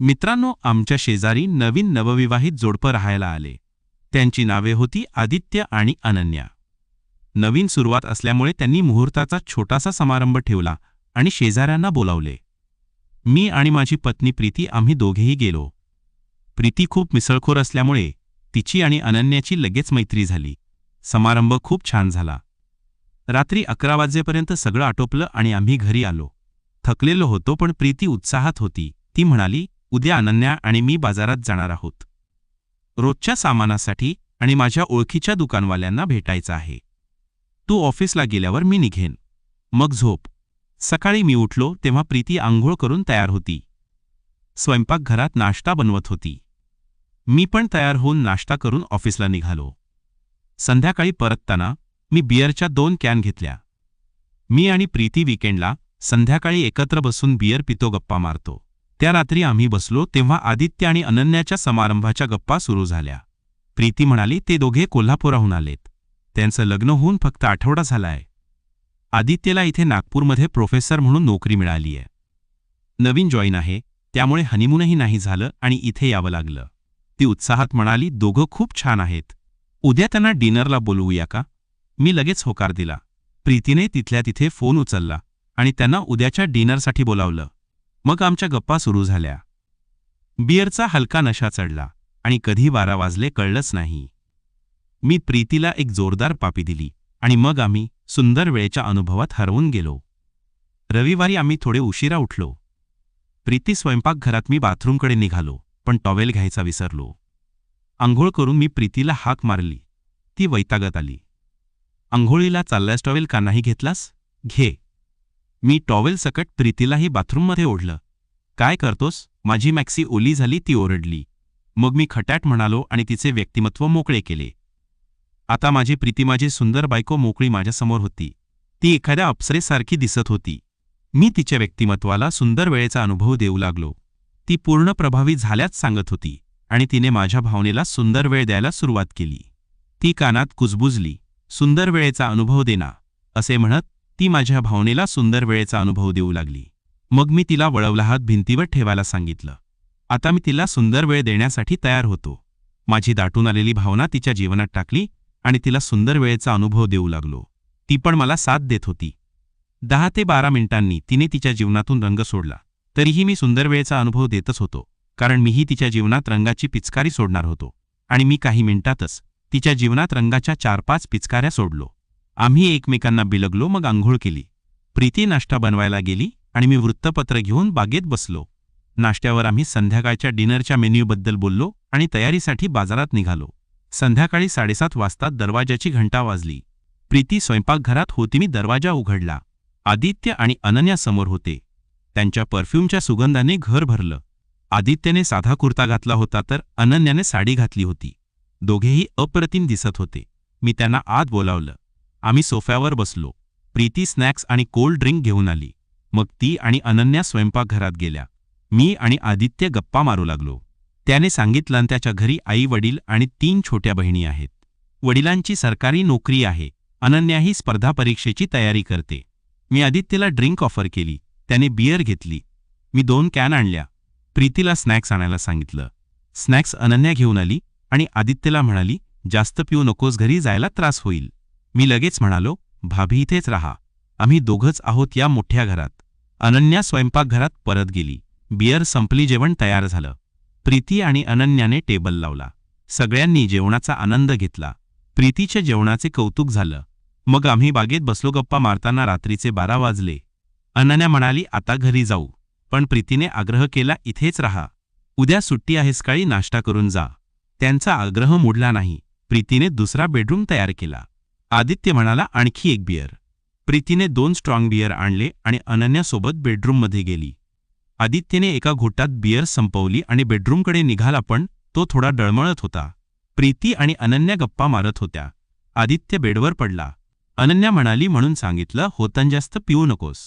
मित्रांनो आमच्या शेजारी नवीन नवविवाहित जोडपं राहायला आले. त्यांची नावे होती आदित्य आणि अनन्या. नवीन सुरुवात असल्यामुळे त्यांनी मुहूर्ताचा छोटासा समारंभ ठेवला आणि शेजाऱ्यांना बोलावले. मी आणि माझी पत्नी प्रीती आम्ही दोघेही गेलो. प्रीती खूप मिसळखोर असल्यामुळे तिची आणि अनन्याची लगेच मैत्री झाली. समारंभ खूप छान झाला. रात्री अकरा वाजेपर्यंत सगळं आटोपलं आणि आम्ही घरी आलो. थकलेलो होतो पण प्रीती उत्साहात होती. ती म्हणाली उद्या अनन्या आणि मी बाजारात जाणार आहोत. रोजच्या सामानासाठी आणि माझ्या ओळखीच्या दुकानवाल्यांना भेटायचं आहे. तू ऑफिसला गेल्यावर मी निघेन. मग झोप. सकाळी मी उठलो तेव्हा प्रीती आंघोळ करून तयार होती. स्वयंपाकघरात नाश्ता बनवत होती. मी पण तयार होऊन नाश्ता करून ऑफिसला निघालो. संध्याकाळी परतताना मी बियरच्या दोन कॅन घेतल्या. मी आणि प्रीती विकेंडला संध्याकाळी एकत्र बसून बियर पितो गप्पा मारतो. त्या रात्री आम्ही बसलो तेव्हा आदित्य आणि अनन्याच्या समारंभाच्या गप्पा सुरू झाल्या. प्रीती म्हणाली ते दोघे कोल्हापुराहून आलेत. त्यांचं लग्न होऊन फक्त आठवडा झालाय. आदित्यला इथे नागपूरमध्ये प्रोफेसर म्हणून नोकरी मिळाली आहे नवीन जॉईन आहे त्यामुळे हनीमूनही नाही झालं आणि इथे यावं लागलं. ती उत्साहात म्हणाली दोघं खूप छान आहेत. उद्या त्यांना डिनरला बोलवूया का? मी लगेच होकार दिला. प्रीतीने तिथल्या तिथे फोन उचलला आणि त्यांना उद्याच्या डिनरसाठी बोलावलं. मग आमच्या गप्पा सुरू झाल्या. बियरचा हलका नशा चढला आणि कधी बारा वाजले कळलंच नाही. मी प्रीतीला एक जोरदार पापी दिली आणि मग आम्ही सुंदर वेळेच्या अनुभवात हरवून गेलो. रविवारी आम्ही थोडे उशिरा उठलो. प्रीती स्वयंपाकघरात मी बाथरूमकडे निघालो पण टॉवेल घ्यायचा विसरलो. आंघोळ करून मी प्रीतीला हाक मारली. ती वैतागत आली. आंघोळीला चालल्यास टॉवेल? का नाही घेतलास? घे. मी टॉवेल सकट प्रीतीलाही बाथरूममध्ये ओढलं. काय करतोस? माझी मॅक्सी ओली झाली ती ओरडली. मग मी खटाट म्हणालो आणि तिचे व्यक्तिमत्व मोकळे केले. आता माझी प्रीती माझी सुंदर बायको मोकळी माझ्यासमोर होती. ती एखाद्या अप्सरेसारखी दिसत होती. मी तिच्या व्यक्तिमत्वाला सुंदर वेळेचा अनुभव देऊ लागलो. ती पूर्ण प्रभावी झाल्याच सांगत होती आणि तिने माझ्या भावनेला सुंदर वेळ द्यायला सुरुवात केली. ती कानात कुजबुजली. सुंदर वेळेचा अनुभव देना असे म्हणत ती माझ्या भावनेला सुंदर वेळेचा अनुभव देऊ लागली. मग मी तिला वळवला हात भिंतीवर ठेवायला सांगितलं. आता मी तिला सुंदर वेळ देण्यासाठी तयार होतो. माझी दाटून आलेली भावना तिच्या जीवनात टाकली आणि तिला सुंदर वेळेचा अनुभव देऊ लागलो. ती पण मला साथ देत होती. दहा ते बारा मिनिटांनी तिने तिच्या जीवनातून रंग सोडला. तरीही मी सुंदर वेळेचा अनुभव देतच होतो कारण मीही तिच्या जीवनात रंगाची पिचकारी सोडणार होतो आणि मी काही मिनिटातच तिच्या जीवनात रंगाच्या चार पाच पिचकाऱ्या सोडलो. आम्ही एकमेकांना बिलगलो मग आंघोळ केली. प्रीती नाश्ता बनवायला गेली आणि मी वृत्तपत्र घेऊन बागेत बसलो. नाश्त्यावर आम्ही संध्याकाळच्या डिनरच्या मेन्यूबद्दल बोललो आणि तयारीसाठी बाजारात निघालो. संध्याकाळी साडेसात वाजता दरवाजाची घंटा वाजली. प्रीती स्वयंपाकघरात होती मी दरवाजा उघडला. आदित्य आणि अनन्या समोर होते. त्यांच्या परफ्यूमच्या सुगंधाने घर भरलं. आदित्यने साधा कुर्ता घातला होता तर अनन्याने साडी घातली होती. दोघेही अप्रतिम दिसत होते. मी त्यांना आत बोलावलं. आम्ही सोफ्यावर बसलो. प्रीती स्नॅक्स आणि कोल्ड ड्रिंक घेऊन आली. मग ती आणि अनन्या स्वयंपाकघरात गेल्या. मी आणि आदित्य गप्पा मारू लागलो. त्याने सांगितलं त्याच्या घरी आई वडील आणि तीन छोट्या बहिणी आहेत. वडिलांची सरकारी नोकरी आहे. अनन्याही स्पर्धा परीक्षेची तयारी करते. मी आदित्यला ड्रिंक ऑफर केली. त्याने बियर घेतली. मी दोन कॅन आणल्या. प्रीतीला स्नॅक्स आणायला सांगितलं. स्नॅक्स अनन्या घेऊन आली आणि आदित्यला म्हणाली जास्त पिऊ नकोस घरी जायला त्रास होईल. मी लगेच म्हणालो भाभी इथेच राहा. आम्ही दोघंच आहोत या मोठ्या घरात. अनन्या स्वयंपाकघरात परत गेली. बियर संपली जेवण तयार झालं. प्रीती आणि अनन्याने टेबल लावला. सगळ्यांनी जेवणाचा आनंद घेतला. प्रीतीच्या जेवणाचे कौतुक झालं. मग आम्ही बागेत बसलो गप्पा मारताना रात्रीचे बारा वाजले. अनन्या म्हणाली आता घरी जाऊ. पण प्रीतीने आग्रह केला इथेच राहा. उद्या सुट्टी आहे सकाळी नाश्ता करून जा. त्यांचा आग्रह मोडला नाही. प्रीतीने दुसरा बेडरूम तयार केला. आदित्य म्हणाला आणखी एक बियर प्रीतीने दोन स्ट्रॉंग बियर आणले आणि अनन्यासोबत बेडरूममध्ये गेली. आदित्यने एका घोटात बियर संपवली आणि बेडरूमकडे निघाला पण तो थोडा डळमळत होता. प्रीती आणि अनन्या गप्पा मारत होत्या. आदित्य बेडवर पडला. अनन्या म्हणाली म्हणून सांगितलं होतं जास्त पिऊ नकोस.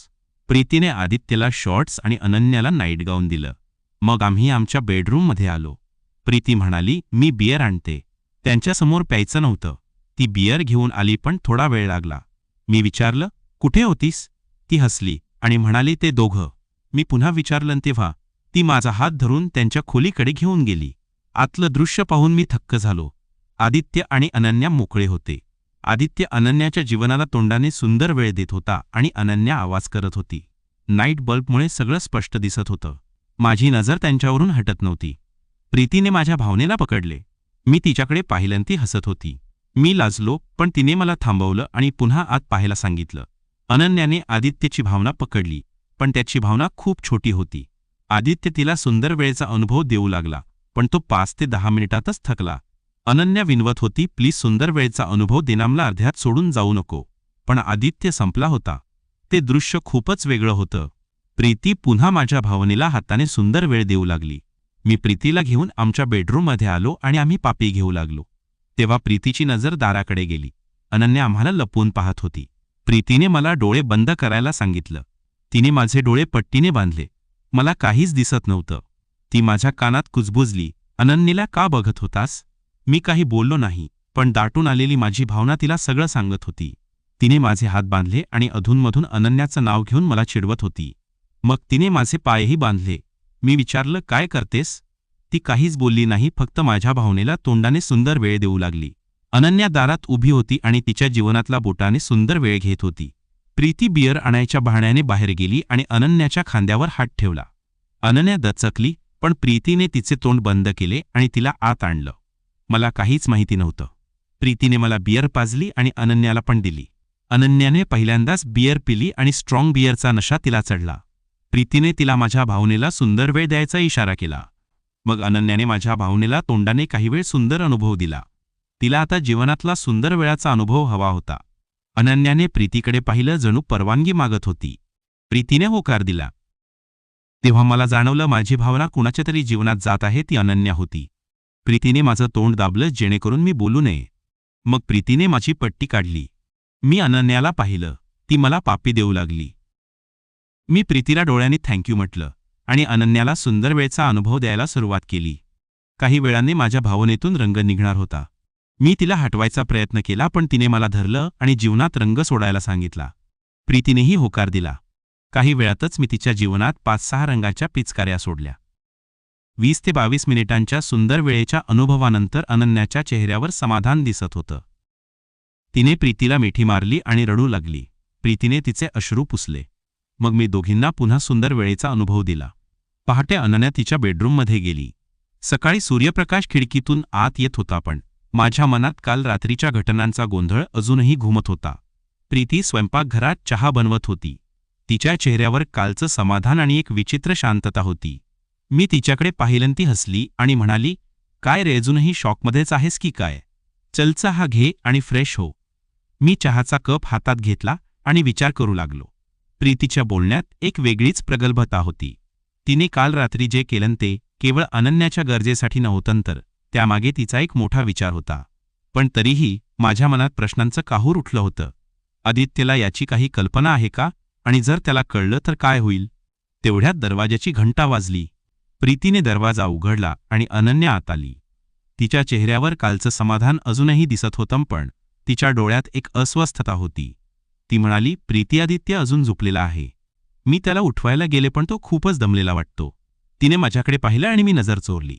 प्रीतीने आदित्यला शॉर्ट्स आणि अनन्याला नाईट गाऊन दिलं. मग आम्ही आमच्या बेडरूममध्ये आलो. प्रीती म्हणाली मी बियर आणते. त्यांच्यासमोर प्यायचं नव्हतं. ती बियर घेऊन आली पण थोडा वेळ लागला. मी विचारलं कुठे होतीस? ती हसली आणि म्हणाली ते दोघं. मी पुन्हा विचारलं तेव्हा? ती माझा हात धरून त्यांच्या खोलीकडे घेऊन गेली. आतलं दृश्य पाहून मी थक्क झालो. आदित्य आणि अनन्या मोकळे होते. आदित्य अनन्याच्या जीवनाला तोंडाने सुंदर वेळ देत होता आणि अनन्या आवाज करत होती. नाईट बल्बमुळे सगळं स्पष्ट दिसत होतं. माझी नजर त्यांच्यावरून हटत नव्हती. प्रीतीने माझ्या भावनेला पकडले. मी तिच्याकडे पाहिलं ती हसत होती. मी लाजलो पण तिने मला थांबवलं आणि पुन्हा आत पाहायला सांगितलं. अनन्याने आदित्यची भावना पकडली पण त्याची भावना खूप छोटी होती. आदित्य तिला सुंदर वेळेचा अनुभव देऊ लागला पण तो पाच ते दहा मिनिटातच थकला. अनन्या विनवत होती प्लीज सुंदर वेळेचा अनुभव दिनामला अर्ध्यात सोडून जाऊ नको. पण आदित्य संपला होता. ते दृश्य खूपच वेगळं होतं. प्रीती पुन्हा माझ्या भावनेला हाताने सुंदर वेळ देऊ लागली. मी प्रीतीला घेऊन आमच्या बेडरूममध्ये आलो आणि आम्ही पापी घेऊ लागलो. तेव्हा प्रीतीची नजर दाराकडे गेली. अनन्या आम्हाला लपवून पाहत होती. प्रीतीने मला डोळे बंद करायला सांगितलं. तिने माझे डोळे पट्टीने बांधले. मला काहीच दिसत नव्हतं. ती माझ्या कानात कुजबुजली. अनन्येला का बघत होतास? मी काही बोललो नाही पण दाटून आलेली माझी भावना तिला सगळं सांगत होती. तिने माझे हात बांधले आणि अधूनमधून अनन्याचं नाव घेऊन मला चिडवत होती. मग तिने माझे पायही बांधले. मी विचारलं काय करतेस? ती काहीच बोलली नाही फक्त माझ्या भावनेला तोंडाने सुंदर वेळ देऊ लागली. अनन्या दारात उभी होती आणि तिच्या जीवनातला बोटाने सुंदर वेळ घेत होती. प्रीती बियर आणायच्या बहाण्याने बाहेर गेली आणि अनन्याच्या खांद्यावर हात ठेवला. अनन्या दचकली पण प्रीतीने तिचे तोंड बंद केले आणि तिला आत आणलं. मला काहीच माहिती नव्हतं. प्रीतीने मला बियर पाजली आणि अनन्याला पण दिली. अनन्याने पहिल्यांदाच बियर पिली आणि स्ट्रॉंग बियरचा नशा तिला चढला. प्रीतीने तिला माझ्या भावनेला सुंदर वेळ द्यायचा इशारा केला. मग अनन्याने माझ्या भावनेला तोंडाने काही वेळ सुंदर अनुभव दिला. तिला आता जीवनातला सुंदर वेळाचा अनुभव हवा होता. अनन्याने प्रीतीकडे पाहिलं जणू परवानगी मागत होती. प्रीतीने होकार दिला. तेव्हा मला जाणवलं माझी भावना कुणाच्या तरी जीवनात जात आहे ती अनन्या होती. प्रीतीने माझं तोंड दाबलं जेणेकरून मी बोलू नये. मग प्रीतीने माझी पट्टी काढली. मी अनन्याला पाहिलं. ती मला पापी देऊ लागली. मी प्रीतीला डोळ्यांनी थँक्यू म्हटलं. आणि अनन्याला सुंदर वेळचा अनुभव द्यायला सुरुवात केली. काही वेळाने माझ्या भावनेतून रंग निघणार होता. मी तिला हटवायचा प्रयत्न केला पण तिने मला धरलं आणि जीवनात रंग सोडायला सांगितला. प्रीतीनेही होकार दिला. काही वेळातच मी तिच्या जीवनात पाच सहा रंगाच्या पिचकाऱ्या सोडल्या. वीस ते बावीस मिनिटांच्या सुंदर वेळेच्या अनुभवानंतर अनन्याच्या चेहऱ्यावर समाधान दिसत होतं. तिने प्रीतीला मिठी मारली आणि रडू लागली. प्रीतीने तिचे अश्रू पुसले. मग मी दोघींना पुन्हा सुंदर वेळेचा अनुभव दिला. पहाटे अनन्या तिच्या बेडरूममध्ये गेली. सकाळी सूर्यप्रकाश खिडकीतून आत येत होता पण माझ्या मनात काल रात्रीच्या घटनांचा गोंधळ अजूनही घुमत होता. प्रीती स्वयंपाकघरात चहा बनवत होती. तिच्या चेहऱ्यावर कालचं समाधान आणि एक विचित्र शांतता होती. मी तिच्याकडे पाहिलं ती हसली आणि म्हणाली काय रे अजूनही शॉकमध्येच आहेस की काय? चलचा हा घे आणि फ्रेश हो. मी चहाचा कप हातात घेतला आणि विचार करू लागलो. प्रीतीच्या बोलण्यात एक वेगळीच प्रगल्भता होती. तिने काल रात्री जे केलं ते केवळ अनन्याच्या गरजेसाठी नव्हतं तर त्यामागे तिचा एक मोठा विचार होता. पण तरीही माझ्या मनात प्रश्नांचं काहूर उठलं होतं. आदित्यला याची काही कल्पना आहे का? आणि जर त्याला कळलं तर काय होईल? तेवढ्यात दरवाजाची घंटा वाजली. प्रीतीने दरवाजा उघडला आणि अनन्या आत आली. तिच्या चेहऱ्यावर कालचं समाधान अजूनही दिसत होतं पण तिच्या डोळ्यात एक अस्वस्थता होती. ती म्हणाली प्रीती आदित्य अजून झोपलेला आहे. मी त्याला उठवायला गेले पण तो खूपच दमलेला वाटतो. तिने माझ्याकडे पाहिलं आणि मी नजर चोरली.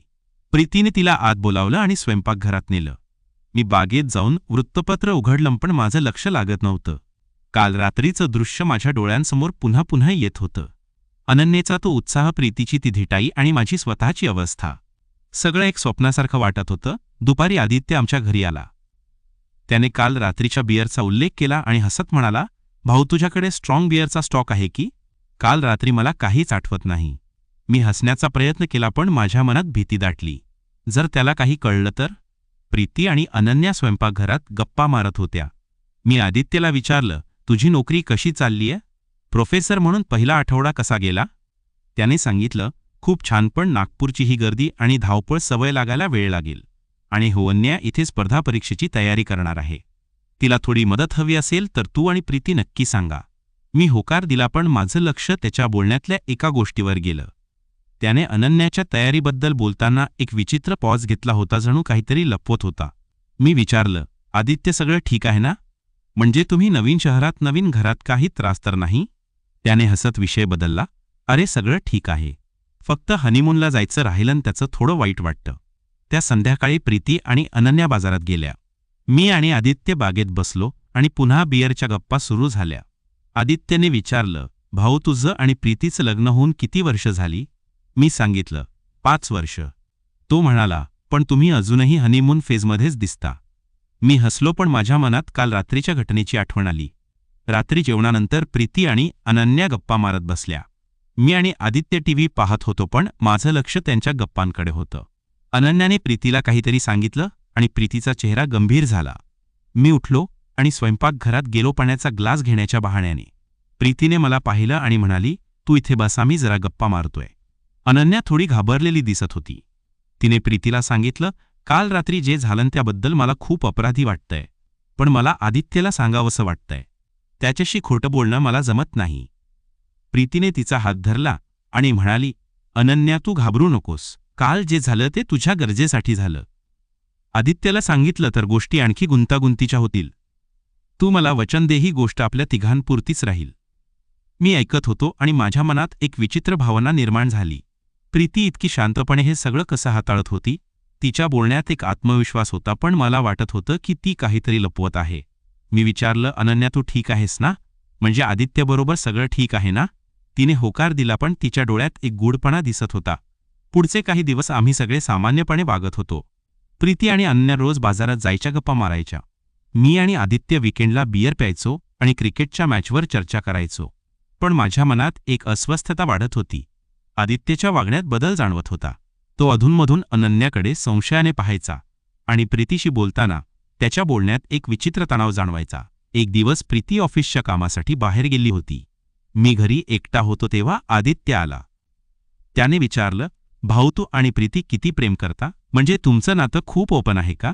प्रीतीने तिला आत बोलावलं आणि स्वयंपाकघरात नेलं. मी बागेत जाऊन वृत्तपत्र उघडलं पण माझं लक्ष लागत नव्हतं. काल रात्रीचं दृश्य माझ्या डोळ्यांसमोर पुन्हा पुन्हा येत होतं. अनन्येचा तो उत्साह प्रीतीची ती धिटाई आणि माझी स्वतःची अवस्था. सगळं एक स्वप्नासारखं वाटत होतं. दुपारी आदित्य आमच्या घरी आला. त्याने काल रात्रीच्या बियरचा उल्लेख केला आणि हसत म्हणाला भाऊ तुझ्याकडे स्ट्रॉंग बियरचा स्टॉक आहे की? काल रात्री मला काहीच आठवत नाही. मी हसण्याचा प्रयत्न केला पण माझ्या मनात भीती दाटली. जर त्याला काही कळलं तर? प्रीती आणि अनन्या स्वयंपाकघरात गप्पा मारत होत्या. मी आदित्यला विचारलं तुझी नोकरी कशी चाललीय? प्रोफेसर म्हणून पहिला आठवडा कसा गेला? त्याने सांगितलं खूप छान पण नागपूरची ही गर्दी आणि धावपळ सवय लागायला वेळ लागेल. आणि होवन्या इथे स्पर्धा परीक्षेची तयारी करणार आहे. तिला थोडी मदत हवी असेल तर तू आणि प्रीती नक्की सांगा. मी होकार दिला पण माझं लक्ष त्याच्या बोलण्यातल्या एका गोष्टीवर गेलं. त्याने अनन्याच्या तयारीबद्दल बोलताना एक विचित्र पॉज घेतला होता जणू काहीतरी लपवत होता. मी विचारलं आदित्य सगळं ठीक आहे ना? म्हणजे तुम्ही नवीन शहरात नवीन घरात काही त्रास तर नाही? त्याने हसत विषय बदलला अरे सगळं ठीक आहे. फक्त हनीमूनला जायचं राहिलं त्याचं थोडं वाईट वाटतं. त्या संध्याकाळी प्रीती आणि अनन्या बाजारात गेल्या. मी आणि आदित्य बागेत बसलो आणि पुन्हा बियरच्या गप्पा सुरू झाल्या. आदित्यने विचारलं भाऊ तुझं आणि प्रीतीचं लग्न होऊन किती वर्ष झाली? मी सांगितलं पाच वर्ष. तो म्हणाला पण तुम्ही अजूनही हनीमून फेजमध्येच दिसता. मी हसलो पण माझ्या मनात काल रात्रीच्या घटनेची आठवण आली. रात्री जेवणानंतर प्रीती आणि अनन्या गप्पा मारत बसल्या. मी आणि आदित्य टीव्ही पाहत होतो पण माझं लक्ष त्यांच्या गप्पांकडे होतं. अनन्याने प्रीतीला काहीतरी सांगितलं आणि प्रीतीचा चेहरा गंभीर झाला. मी उठलो आणि स्वयंपाकघरात गेलो पाण्याचा ग्लास घेण्याच्या बहाण्याने. प्रीतीने मला पाहिलं आणि म्हणाली तू इथे बसा मी जरा गप्पा मारतोय. अनन्या थोडी घाबरलेली दिसत होती. तिने प्रीतीला सांगितलं काल रात्री जे झालं त्याबद्दल मला खूप अपराधी वाटतंय पण मला आदित्यला सांगावंसं वाटतंय. त्याच्याशी खोटं बोलणं मला जमत नाही. प्रीतीने तिचा हात धरला आणि म्हणाली अनन्या तू घाबरू नकोस. काल जे झालं ते तुझ्या गरजेसाठी झालं. आदित्यला सांगितलं तर गोष्टी आणखी गुंतागुंतीच्या होतील. तू मला वचन दे ही गोष्ट आपल्या तिघांपुरतीच राहील. मी ऐकत होतो आणि माझ्या मनात एक विचित्र भावना निर्माण झाली. प्रीती इतकी शांतपणे हे सगळं कसं हाताळत होती? तिच्या बोलण्यात एक आत्मविश्वास होता पण मला वाटत होतं की ती काहीतरी लपवत आहे. मी विचारलं अनन्या तू ठीक आहेस ना? म्हणजे आदित्यबरोबर सगळं ठीक आहे ना? तिने होकार दिला पण तिच्या डोळ्यात एक गूढपणा दिसत होता. पुढचे काही दिवस आम्ही सगळे सामान्यपणे वागत होतो. प्रीती आणि अन्य रोज बाजारात जायच्या गप्पा मारायच्या. मी आणि आदित्य विकेंडला बियर प्यायचो आणि क्रिकेटच्या मॅचवर चर्चा करायचो. पण माझ्या मनात एक अस्वस्थता वाढत होती. आदित्यच्या वागण्यात बदल जाणवत होता. तो अधूनमधून अनन्याकडे संशयाने पाहायचा आणि प्रीतीशी बोलताना त्याच्या बोलण्यात एक विचित्र तणाव जाणवायचा. एक दिवस प्रीती ऑफिसच्या कामासाठी बाहेर गेली होती. मी घरी एकटा होतो तेव्हा आदित्य आला. त्याने विचारलं भाऊ तू आणि प्रीती किती प्रेम करता? म्हणजे तुमचं नातं खूप ओपन आहे का?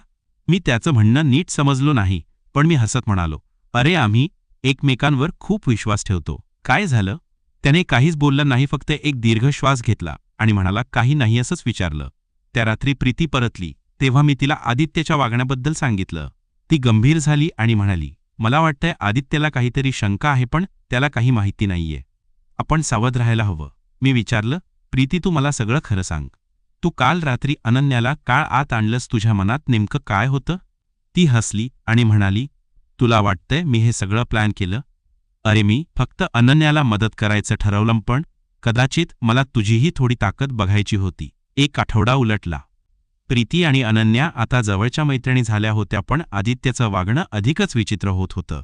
मी त्याचं म्हणणं नीट समजलो नाही पण मी हसत म्हणालो अरे आम्ही एकमेकांवर खूप विश्वास ठेवतो. काय झालं? त्याने काहीच बोललं नाही फक्त एक दीर्घ श्वास घेतला आणि म्हणाला काही नाही असंच विचारलं. त्या रात्री प्रीती परतली. तेव्हा मी तिला आदित्यच्या वागण्याबद्दल सांगितलं. ती गंभीर झाली आणि म्हणाली मला वाटतंय आदित्यला काहीतरी शंका आहे पण त्याला काही माहिती नाहीये. आपण सावध राहायला हवं. मी विचारलं प्रीती तू मला सगळं खरं सांग. तू काल रात्री अनन्याला काळ आत आणलंस तुझ्या मनात नेमकं काय होतं? ती हसली आणि म्हणाली तुला वाटतंय मी हे सगळं प्लॅन केलं? अरे मी फक्त अनन्याला मदत करायचं ठरवलं पण कदाचित मला तुझीही थोडी ताकद बघायची होती. एक आठवडा उलटला. प्रीती आणि अनन्या आता जवळच्या मैत्रिणी झाल्या होत्या पण आदित्यचं वागणं अधिकच विचित्र होत होतं.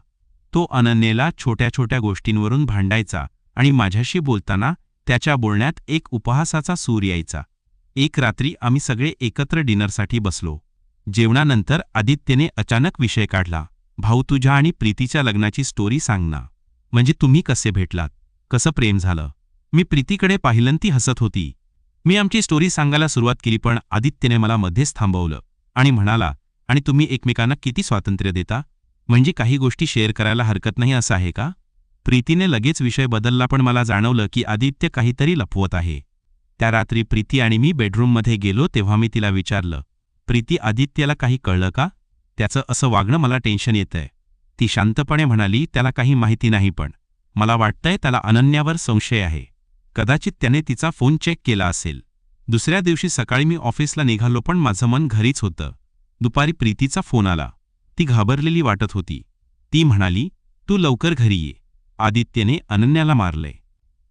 तो अनन्येला छोट्या छोट्या गोष्टींवरून भांडायचा आणि माझ्याशी बोलताना त्याच्या बोलण्यात एक उपहासाचा सूर यायचा. एक रात्री आम्ही सगळे एकत्र डिनरसाठी बसलो. जेवणानंतर आदित्यने अचानक विषय काढला. भाऊ तुझ्या आणि प्रीतीच्या लग्नाची स्टोरी सांग ना. म्हणजे तुम्ही कसे भेटलात? कसं प्रेम झालं? मी प्रीतीकडे पाहिलं ती हसत होती. मी आमची स्टोरी सांगायला सुरुवात केली पण आदित्यने मला मध्येच थांबवलं आणि म्हणाला आणि तुम्ही एकमेकांना किती स्वातंत्र्य देता? म्हणजे काही गोष्टी शेअर करायला हरकत नाही असं आहे का? प्रीतीने लगेच विषय बदलला पण मला जाणवलं की आदित्य काहीतरी लपवत आहे. त्या रात्री प्रीती आणि मी बेडरूममध्ये गेलो तेव्हा मी तिला विचारलं प्रीती आदित्यला काही कळलं का? त्याचं असं वागणं मला टेन्शन येतंय. ती शांतपणे म्हणाली त्याला काही माहिती नाही पण. मला वाटतंय त्याला अनन्यावर संशय आहे. कदाचित त्याने तिचा फोन चेक केला असेल. दुसऱ्या दिवशी सकाळी मी ऑफिसला निघालो पण माझं मन घरीच होतं. दुपारी प्रीतीचा फोन आला. ती घाबरलेली वाटत होती. ती म्हणाली तू लवकर घरी ये. आदित्यने अनन्याला मारले.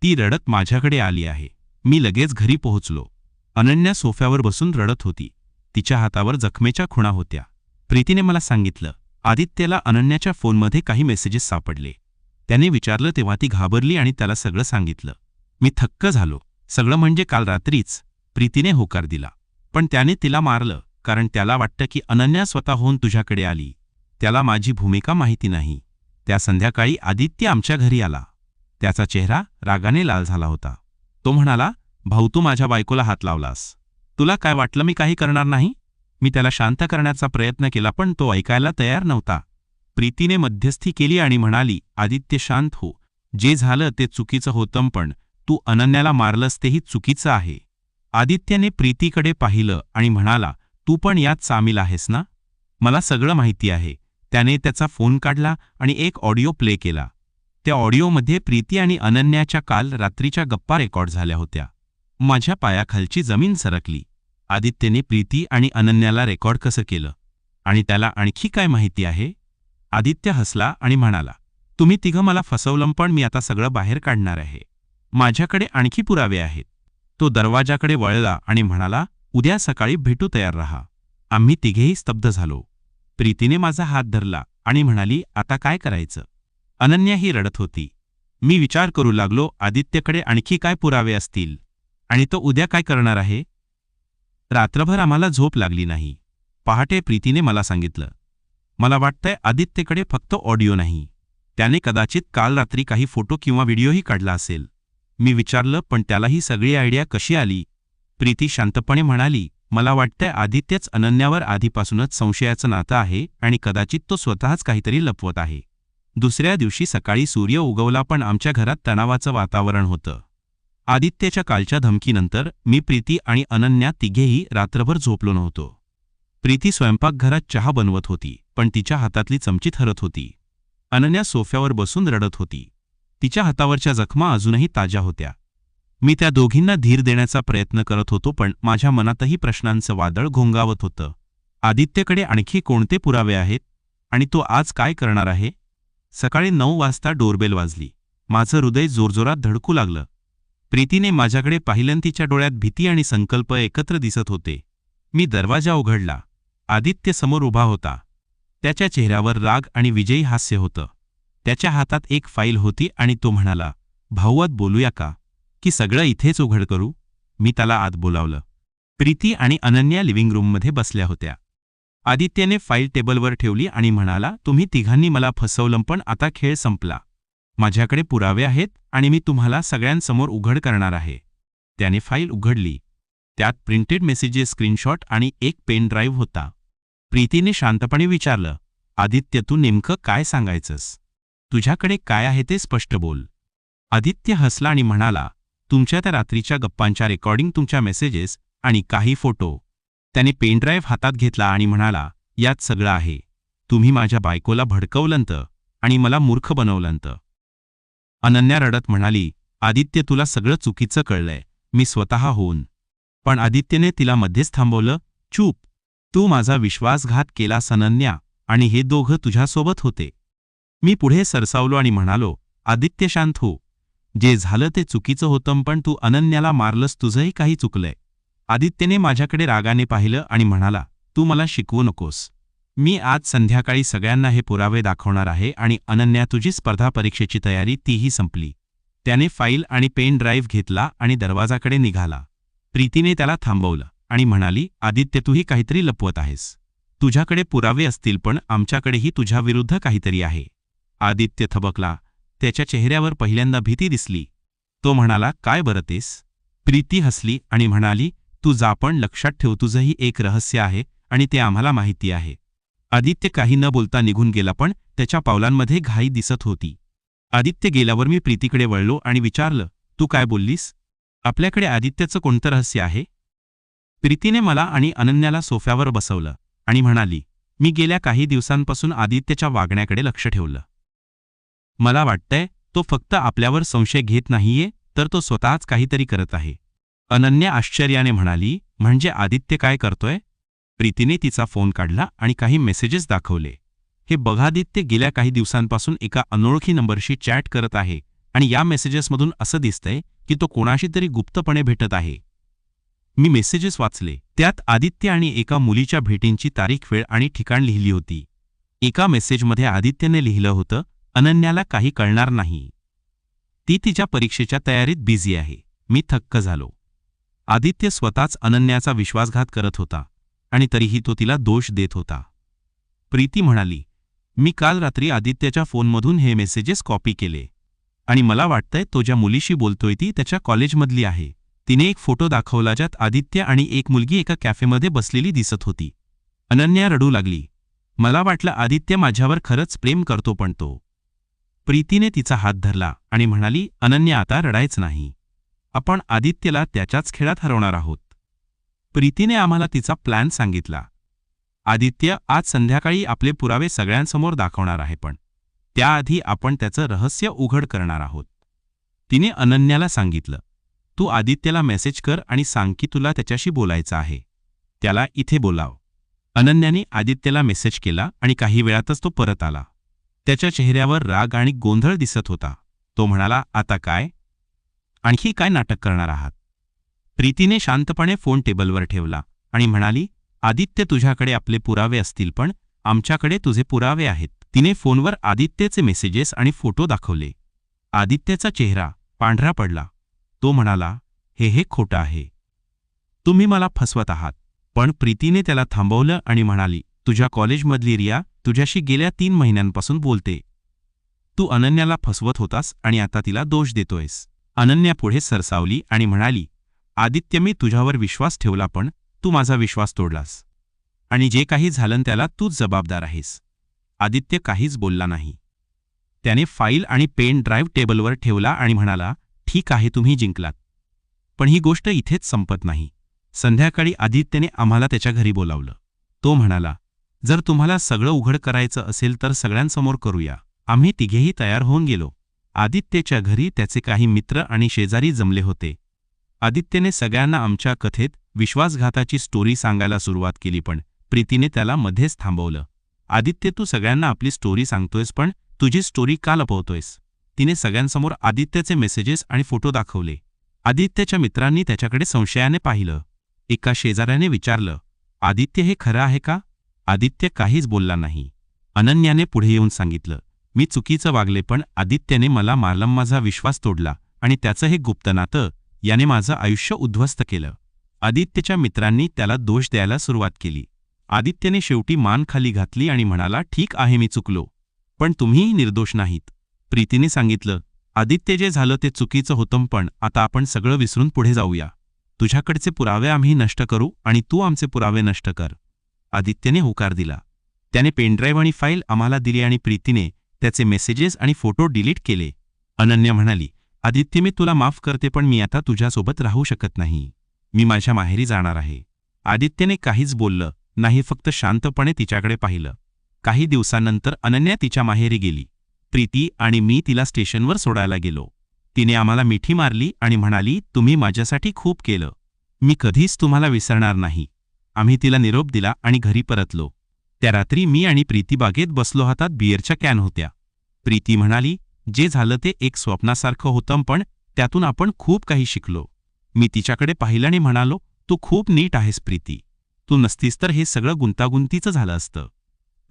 ती रडत माझ्याकडे आली आहे. मी लगेच घरी पोहोचलो. अनन्या सोफ्यावर बसून रडत होती. तिच्या हातावर जखमेच्या खुणा होत्या. प्रीतीने मला सांगितलं आदित्यला अनन्याच्या फोनमध्ये काही मेसेजेस सापडले. त्याने विचारलं तेव्हा ती घाबरली आणि त्याला सगळं सांगितलं. मी थक्क झालो. सगळं म्हणजे काल रात्रीच. प्रीतीने होकार दिला. पण त्याने तिला मारलं कारण त्याला वाटतं की अनन्या स्वतःहून तुझ्याकडे आली. त्याला माझी भूमिका माहिती नाही. त्या संध्याकाळी आदित्य आमच्या घरी आला. त्याचा चेहरा रागाने लाल झाला होता. तो म्हणाला भाऊ तू माझ्या बायकोला हात लावलास. तुला काय वाटलं मी काही करणार नाही? मी त्याला शांत करण्याचा प्रयत्न केला पण तो ऐकायला तयार नव्हता. प्रीतीने मध्यस्थी केली आणि म्हणाली आदित्य शांत हो. जे झालं ते चुकीचं होतं पण तू अनन्याला मारलंस तेही चुकीचं आहे. आदित्यने प्रीतीकडे पाहिलं आणि म्हणाला तू पण यात सामील आहेस ना? मला सगळं माहिती आहे. त्याने त्याचा फोन काढला आणि एक ऑडिओ प्ले केला. त्या ऑडिओमध्ये प्रीती आणि अनन्याच्या काल रात्रीच्या गप्पा रेकॉर्ड झाल्या होत्या. माझ्या पायाखालची जमीन सरकली. आदित्यने प्रीती आणि अनन्याला रेकॉर्ड कसं केलं? आणि त्याला आणखी काय माहिती आहे? आदित्य हसला आणि म्हणाला तुम्ही तिघं मला फसवलं पण मी आता सगळं बाहेर काढणार आहे. माझ्याकडे आणखी पुरावे आहेत. तो दरवाजाकडे वळला आणि म्हणाला उद्या सकाळी भेटू तयार रहा. आम्ही तिघेही स्तब्ध झालो. प्रीतीने माझा हात धरला आणि म्हणाली आता काय करायचं? अनन्या ही रडत होती. मी विचार करू लागलो आदित्यकडे आणखी काय पुरावे असतील? आणि तो उद्या काय करणार आहे? रात्रभर आम्हाला झोप लागली नाही. पहाटे प्रीतीने मला सांगितलं. मला वाटतंय आदित्यकडे फक्त ऑडिओ नाही. त्याने कदाचित काल रात्री काही फोटो किंवा व्हिडिओही काढला असेल. मी विचारलं पण त्याला ही सगळी आयडिया कशी आली? प्रीती शांतपणे म्हणाली मला वाटतंय आदित्यच अनन्यावर आधीपासूनच संशयाचं नातं आहे आणि कदाचित तो स्वतःच काहीतरी लपवत आहे. दुसऱ्या दिवशी सकाळी सूर्य उगवला पण आमच्या घरात तणावाचं वातावरण होतं. आदित्यच्या कालच्या धमकीनंतर मी प्रीती आणि अनन्या तिघेही रात्रभर झोपलो नव्हतो. प्रीती स्वयंपाकघरात चहा बनवत होती पण तिच्या हातातली चमची थरत होती. अनन्या सोफ्यावर बसून रडत होती. तिच्या हातावरच्या जखमा अजूनही ताज्या होत्या. मी त्या दोघींना धीर देण्याचा प्रयत्न करत होतो पण माझ्या मनातही प्रश्नांचं वादळ घोंगावत होतं. आदित्यकडे आणखी कोणते पुरावे आहेत? आणि तो आज काय करणार आहे? सकाळी नऊ वाजता डोरबेल वाजली. माझं हृदय जोरजोरात धडकू लागलं. प्रीतीने माझ्याकडे पाहिलं तिच्या डोळ्यात भीती आणि संकल्प एकत्र दिसत होते. मी दरवाजा उघडला. आदित्य समोर उभा होता. त्याच्या चेहऱ्यावर राग आणि विजयी हास्य होतं. त्याच्या हातात एक फाईल होती आणि तो म्हणाला भाऊवात बोलूया का? की सगळं इथेच उघड करू? मी त्याला आत बोलावलं. प्रीती आणि अनन्या लिव्हिंग रूममध्ये बसल्या होत्या. आदित्यने फाईल टेबलवर ठेवली आणि म्हणाला तुम्ही तिघांनी मला फसवलं पण आता खेळ संपला. माझ्याकडे पुरावे आहेत आणि मी तुम्हाला सगळ्यांसमोर उघड करणार आहे. त्याने फाईल उघडली. त्यात प्रिंटेड मेसेजेस स्क्रीनशॉट आणि एक पेन ड्राईव्ह होता. प्रीतीने शांतपणे विचारलं आदित्य तू नेमकं काय सांगायचंस? तुझ्याकडे काय आहे ते स्पष्ट बोल. आदित्य हसला आणि म्हणाला तुमच्या त्या रात्रीच्या गप्पांच्या रेकॉर्डिंग तुमच्या मेसेजेस आणि काही फोटो त्याने पेनड्राईव्ह हातात घेतला आणि म्हणाला यात सगळं आहे. तुम्ही माझ्या बायकोला भडकवलंत आणि मला मूर्ख बनवलंत. अनन्या रडत म्हणाली आदित्य तुला सगळं चुकीचं कळलंय. मी स्वतः होऊन. पण आदित्यने तिला मध्येच थांबवलं चूप. तू माझा विश्वासघात केला सनन्या आणि हे दोघं तुझ्यासोबत होते. मी पुढे सरसावलो आणि म्हणालो आदित्य शांत हो. जे झालं ते चुकीचं होतं पण तू अनन्याला मारलंस तुझंही काही चुकलंय. आदित्यने माझ्याकडे रागाने पाहिलं आणि म्हणाला तू मला शिकवू नकोस. मी आज संध्याकाळी सगळ्यांना हे पुरावे दाखवणार आहे आणि अनन्या तुझी स्पर्धा परीक्षेची तयारी तीही संपली. त्याने फाईल आणि पेन ड्राईव्ह घेतला आणि दरवाजाकडे निघाला. प्रीतीने त्याला थांबवलं आणि म्हणाली आदित्य तूही काहीतरी लपवत आहेस. तुझ्याकडे पुरावे असतील पण आमच्याकडेही तुझ्याविरुद्ध काहीतरी आहे. आदित्य थबकला. त्याच्या चेहऱ्यावर पहिल्यांदा भीती दिसली. तो म्हणाला काय बरतेस प्रीती हसली आणि म्हणाली तू जा पण लक्षात ठेव तुझंही एक रहस्य आहे आणि ते आम्हाला माहिती आहे. आदित्य काही न बोलता निघून गेला पण त्याच्या पावलांमध्ये घाई दिसत होती. आदित्य गेल्यावर मी प्रीतीकडे वळलो आणि विचारलं तू काय बोललीस? आपल्याकडे आदित्यचं कोणतं रहस्य आहे? प्रीतीने मला आणि अनन्याला सोफ्यावर बसवलं आणि म्हणाली मी गेल्या काही दिवसांपासून आदित्यच्या वागण्याकडे लक्ष ठेवलं. मला वाटतंय तो फक्त आपल्यावर संशय घेत नाहीये तर तो स्वतःच काहीतरी करत आहे. अनन्या आश्चर्याने म्हणाली म्हणजे आदित्य काय करतोय? प्रीतीने तिचा फोन काढला आणि काही मेसेजेस दाखवले. हे बघादित्य गेल्या काही दिवसांपासून एका अनोळखी नंबरशी चॅट करत आहे आणि या मेसेजेसमधून असं दिसतंय की तो कोणाशी तरी गुप्तपणे भेटत आहे. मी मेसेजेस वाचले. त्यात आदित्य आणि एका मुलीच्या भेटींची तारीख वेळ आणि ठिकाण लिहिली होती. एका मेसेजमध्ये आदित्यने लिहिलं होतं अनन्याला काही कळणार नाही. ती तिच्या परीक्षेच्या तयारीत बिझी आहे. मी थक्क झालो. आदित्य स्वतःच अनन्याचा विश्वासघात करत होता आणि तरीही तो तिला दोष देत होता. प्रीती म्हणाली मी काल रात्री आदित्यच्या फोनमधून हे मेसेजेस कॉपी केले आणि मला वाटतंय तो ज्या मुलीशी बोलतोय ती त्याच्या कॉलेजमधली आहे. तिने एक फोटो दाखवला ज्यात आदित्य आणि एक मुलगी एका कॅफेमध्ये बसलेली दिसत होती. अनन्या रडू लागली. मला वाटलं आदित्य माझ्यावर खरंच प्रेम करतो पण तो. प्रीतीने तिचा हात धरला आणि म्हणाली अनन्या आता रडायच नाही. आपण आदित्यला त्याच्याच खेळात हरवणार आहोत. प्रीतीने आम्हाला तिचा प्लॅन सांगितला. आदित्य आज संध्याकाळी आपले पुरावे सगळ्यांसमोर दाखवणार आहे पण त्याआधी आपण त्याचं रहस्य उघड करणार आहोत. तिने अनन्याला सांगितलं तू आदित्यला मेसेज कर आणि सांग की तुला त्याच्याशी बोलायचं आहे. त्याला इथे बोलाव. अनन्याने आदित्यला मेसेज केला आणि काही वेळातच तो परत आला. त्याच्या चेहऱ्यावर राग आणि गोंधळ दिसत होता. तो म्हणाला आता काय? आणखी काय नाटक करणार आहात? प्रीतीने शांतपणे फोन टेबलवर ठेवला आणि म्हणाली आदित्य तुझ्याकडे आपले पुरावे असतील पण आमच्याकडे तुझे पुरावे आहेत. तिने फोनवर आदित्यचे मेसेजेस आणि फोटो दाखवले. आदित्यचा चेहरा पांढरा पडला. तो म्हणाला हे हे खोटं आहे. तुम्ही मला फसवत आहात. पण प्रीतीने त्याला थांबवलं आणि म्हणाली तुझ्या कॉलेजमधली रिया तुझ्याशी गेल्या तीन महिन्यांपासून बोलते. तू अनन्याला फसवत होतास आणि आता तिला दोष देतोयस. अनन्या पुढे सरसावली आणि म्हणाली आदित्य मी तुझ्यावर विश्वास ठेवला पण तू माझा विश्वास तोडलास. आणि जे काही झालं त्याला तूच जबाबदार आहेस. आदित्य काहीच बोलला नाही. त्याने फाईल आणि पेन ड्राईव्ह टेबलवर ठेवला आणि म्हणाला ठीक आहे तुम्ही जिंकलात. पण ही गोष्ट इथेच संपत नाही. संध्याकाळी आदित्यने आम्हाला त्याच्या घरी बोलावलं. तो म्हणाला जर तुम्हाला सगळं उघड करायचं असेल तर सगळ्यांसमोर करूया. आम्ही तिघेही तयार होऊन गेलो. आदित्यच्या घरी त्याचे काही मित्र आणि शेजारी जमले होते. आदित्यने सगळ्यांना आमच्या कथेत विश्वासघाताची स्टोरी सांगायला सुरुवात केली पण प्रीतीने त्याला मध्येच थांबवलं. आदित्य तू सगळ्यांना आपली स्टोरी सांगतोयस पण तुझी स्टोरी का लपवतोयस? तिने सगळ्यांसमोर आदित्यचे मेसेजेस आणि फोटो दाखवले. आदित्यच्या मित्रांनी त्याच्याकडे संशयाने पाहिलं. एका शेजाऱ्याने विचारलं आदित्य हे खरं आहे का? आदित्य काहीच बोलला नाही. अनन्याने पुढे येऊन सांगितलं मी चुकीचं वागले पण आदित्यने मला मारलम माझा विश्वास तोडला आणि त्याचं हे गुप्त नातं याने माझं आयुष्य उद्ध्वस्त केलं. आदित्यच्या मित्रांनी त्याला दोष द्यायला सुरुवात केली. आदित्यने शेवटी मान खाली घातली आणि म्हणाला ठीक आहे मी चुकलो. पण तुम्हीही निर्दोष नाहीत. प्रीतीने सांगितलं आदित्य जे झालं ते चुकीचं होतं पण आता आपण सगळं विसरून पुढे जाऊया. तुझ्याकडचे पुरावे आम्ही नष्ट करू आणि तू आमचे पुरावे नष्ट कर. आदित्यने होकार दिला. त्याने पेनड्राईव्ह आणि फाईल आम्हाला दिली आणि प्रीतीने त्याचे मेसेजेस आणि फोटो डिलीट केले. अनन्या म्हणाली आदित्य मी तुला माफ करते पण मी आता तुझ्यासोबत राहू शकत नाही. मी माझ्या माहेरी जाणार आहे. आदित्यने काहीच बोललं नाही फक्त शांतपणे तिच्याकडे पाहिलं. काही दिवसांनंतर अनन्या तिच्या माहेरी गेली. प्रीती आणि मी तिला स्टेशनवर सोडायला गेलो. तिने आम्हाला मिठी मारली आणि म्हणाली तुम्ही माझ्यासाठी खूप केलं. मी कधीच तुम्हाला विसरणार नाही. आम्ही तिला निरोप दिला आणि घरी परतलो. त्या रात्री मी आणि प्रीती बागेत बसलो हातात बियरच्या कॅन होत्या. प्रीती म्हणाली जे झालं ते एक स्वप्नासारखं होतं पण त्यातून आपण खूप काही शिकलो. मी तिच्याकडे पाहिलं आणि म्हणालो तू खूप नीट आहेस प्रीती. तू नसतीस तर हे सगळं गुंतागुंतीचं झालं असतं.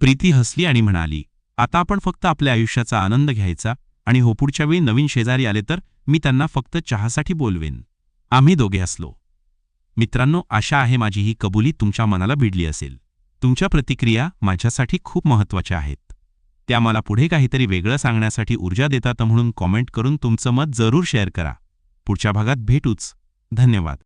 प्रीती हसली आणि म्हणाली आता आपण फक्त आपल्या आयुष्याचा आनंद घ्यायचा आणि होपुडच्या वेळी नवीन शेजारी आले तर मी त्यांना फक्त चहासाठी बोलवेन. आम्ही दोघे असलो मित्रांनो आशा आहे माझी ही कबुली तुमच्या मनाला भिडली असेल. तुमच्या प्रतिक्रिया माझ्यासाठी खूप महत्त्वाच्या आहेत. त्या मला पुढे काहीतरी वेगळं सांगण्यासाठी ऊर्जा देतात म्हणून कॉमेंट करून तुमचं मत जरूर शेअर करा. पुढच्या भागात भेटूच. धन्यवाद.